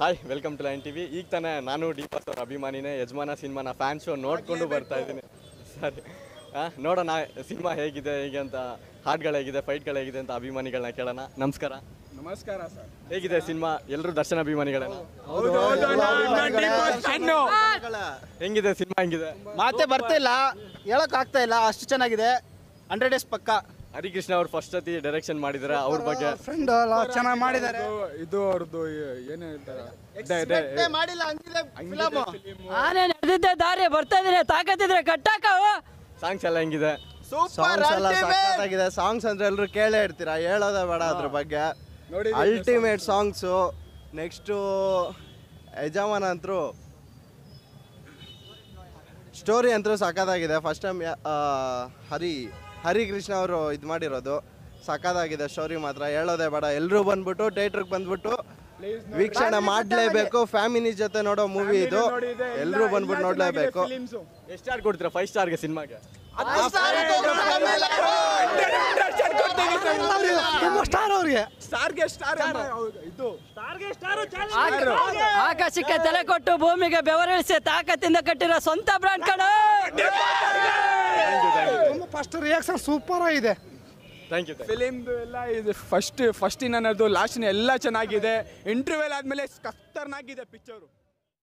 Hi welcome to line TV ಈಗ ತಾನೇ ನಾನು ಡಿ ಪಾಸ್ ಅವ್ರ ಅಭಿಮಾನಿನೇ ಯಜಮಾನ ಸಿನಿಮಾನ ಫ್ಯಾನ್ ಶೋ ನೋಡ್ಕೊಂಡು ಬರ್ತಾ ಇದ್ದೀನಿ. ಸರಿ. ಹಾಂ ನೋಡೋಣ ಸಿನಿಮಾ ಹೇಗಿದೆ ಹೇಗೆ ಅಂತ ಹಾಡ್ಗಳು ಹೇಗಿದೆ ಫೈಟ್ಗಳು ಹೇಗಿದೆ ಅಂತ ಅಭಿಮಾನಿಗಳನ್ನ ಕೇಳೋಣ. ನಮಸ್ಕಾರ. ನಮಸ್ಕಾರ ಸರ್. ಹೇಗಿದೆ ಸಿನಿಮಾ? ಎಲ್ಲರೂ ದರ್ಶನ ಅಭಿಮಾನಿಗಳನ್ನ ಹೆಂಗಿದೆ ಸಿನಿಮಾ ಹೆಂಗಿದೆ? ಮಾತೆ ಬರ್ತಾ ಇಲ್ಲ ಹೇಳಕ್ ಆಗ್ತಾ ಇಲ್ಲ ಅಷ್ಟು ಚೆನ್ನಾಗಿದೆ. ಹಂಡ್ರೆಡ್ ಡೇಸ್ ಪಕ್ಕ. ಹರಿಕೃಷ್ಣ ಅವ್ರು ಫಸ್ಟ್ ಸತಿ ಡೈರೆಕ್ಷನ್ ಮಾಡಿದ್ದಾರೆ ಅವ್ರ ಬಗ್ಗೆ. ಫ್ರೆಂಡ್ ಚೆನ್ನಾಗಿ ಮಾಡಿದ್ದಾರೆ ಇದು ಅವ್ರದ್ದು ಏನು ಹೇಳ್ತಾರೆ? ಮಾಡಿಲ್ಲ ಹಂಗಿದೆ ಫಿಲಮ್ ಆನೆ ನಡೆದಿದ್ದೆ ದಾರಿ ಬರ್ತಾ ಇದೀನಿ ತಾಕತ್ತಿದ್ರೆ ಕಟ್ಟಾಕವು. ಸಾಂಗ್ಸ್ ಎಲ್ಲ ಹೆಂಗಿದೆ? ಸಾಂಗ್ಸ್ ಎಲ್ಲ ಸಖತ್ತಾಗಿದೆ. ಸಾಂಗ್ಸ್ ಅಂದ್ರೆ ಎಲ್ಲರೂ ಕೇಳೇ ಇರ್ತೀರಾ? ಹೇಳೋದೇ ಬೇಡ ಅದ್ರ ಬಗ್ಗೆ. ನೋಡಿ ಅಲ್ಟಿಮೇಟ್ ಸಾಂಗ್ಸು ನೆಕ್ಸ್ಟ್ ಯಜಮಾನ ಅಂತರೂ ಸ್ಟೋರಿ ಅಂತೂ ಸಖತ್ತಾಗಿದೆ. ಫಸ್ಟ್ ಟೈಮ್ ಹರಿ ಹರಿಕೃಷ್ಣ ಅವರು ಇದು ಮಾಡಿರೋದು. ಸಖತ್ತಾಗಿದೆ ಸ್ಟೋರಿ ಮಾತ್ರ. ಹೇಳೋದೇ ಬೇಡ. ಎಲ್ಲರೂ ಬಂದ್ಬಿಟ್ಟು ಥಿಯೇಟ್ರಿಗೆ ಬಂದ್ಬಿಟ್ಟು ವೀಕ್ಷಣೆ ಮಾಡಲೇಬೇಕು. ಫ್ಯಾಮಿಲಿ ಜೊತೆ ನೋಡೋ ಮೂವಿ ಇದು. ಎಲ್ಲರೂ ಬಂದ್ಬಿಟ್ಟು ನೋಡಲೇಬೇಕು. ಎಷ್ಟು ಸ್ಟಾರ್ ಕೊಡ್ತೀರಾ? ಫೈವ್ ಸ್ಟಾರ್ಗೆ ಸಿನಿಮಾಗೆ ಸ್ಟಾರ್ ಅವ್ರಿಗೆ ಸ್ಟಾರ್ಗೆ ಸ್ಟಾರ್ ಇದು. ಆಕಾಶಕ್ಕೆ ತಲೆ ಕೊಟ್ಟು ಭೂಮಿಗೆ ಬೆವರಿಳಿಸಿ ತಾಕತ್ತಿಂದ ಕಟ್ಟಿರೋ ಸ್ವಂತ ಬ್ರಾಂಡ್ ಕಣ! ಫಸ್ಟ್ ರಿಯಾಕ್ಷನ್ ಸೂಪರ್ ಆಗಿದೆ. ಥ್ಯಾಂಕ್ ಯು ಫಿಲಿಮ್ದು ಎಲ್ಲ ಇದು ಫಸ್ಟ್ ಫಸ್ಟ್ ಇನ್ನದು ಲಾಸ್ಟ್ ಎಲ್ಲ ಚೆನ್ನಾಗಿದೆ. ಇಂಟರ್ವ್ಯೂಲ್ ಆದಮೇಲೆ ಕಸ್ತರ್ನಾಗಿದೆ ಪಿಕ್ಚರು